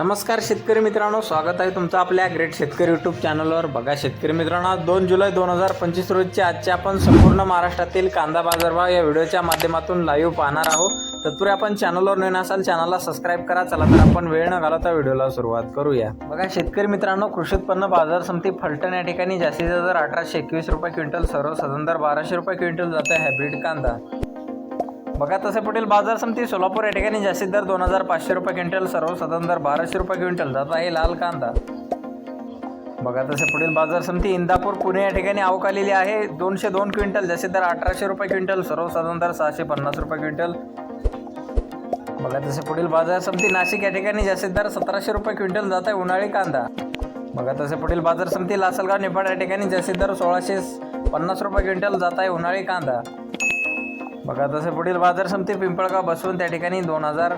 नमस्कार शेतकरी मित्रांनो स्वागत आहे तुमचं आपल्या ग्रेट शेतकरी यूट्यूब चॅनलवर बघा शेतकरी मित्रांनो दोन जुलै दोन हजार पंचवीस रोजच्या आजचे आपण संपूर्ण महाराष्ट्रातील कांदा बाजारभाव या व्हिडिओच्या माध्यमातून लाईव्ह पाहणार आहोत. तत्पूर्वी आपण चॅनलवर नवीन असाल चॅनलला सबस्क्राईब करा. चला तर आपण वेळ न घालवता व्हिडिओला सुरुवात करूया. बघा शेतकरी मित्रांनो कृषी उत्पन्न बाजार समिती फलटण या ठिकाणी जास्तीचा दर अठराशे एकवीस रुपये क्विंटल सर्व सदंतर बाराशे रुपये क्विंटल जात आहे हायब्रिड कांदा. बघा तसे पुढील बाजार समिती सोलापूर या ठिकाणी जास्तीत दर दोन हजार पाचशे रुपये क्विंटल सर्वसाधारण दर बाराशे रुपये क्विंटल. जात आहे लाल कांदा. बघा तसे पुढील बाजार समिती इंदापूर पुणे या ठिकाणी आवक आलेली आहे. दोनशे दोन क्विंटल जास्तीत दर अठराशे रुपये क्विंटल सर्वसाधारण दर सहाशे पन्नास रुपये क्विंटल. बघा तसे पुढील बाजार समिती नाशिक या ठिकाणी जास्तीत दर सतराशे रुपये क्विंटल जात आहे उन्हाळी कांदा. बघा तसे पुढील बाजार समिती लासलगाव निफाड या ठिकाणी जास्तीत दर सोळाशे पन्नास रुपये क्विंटल जात आहे उन्हाळी कांदा. बघा तसे पुढील बाजार समिती पिंपळगाव बसून त्या ठिकाणी दोन हजार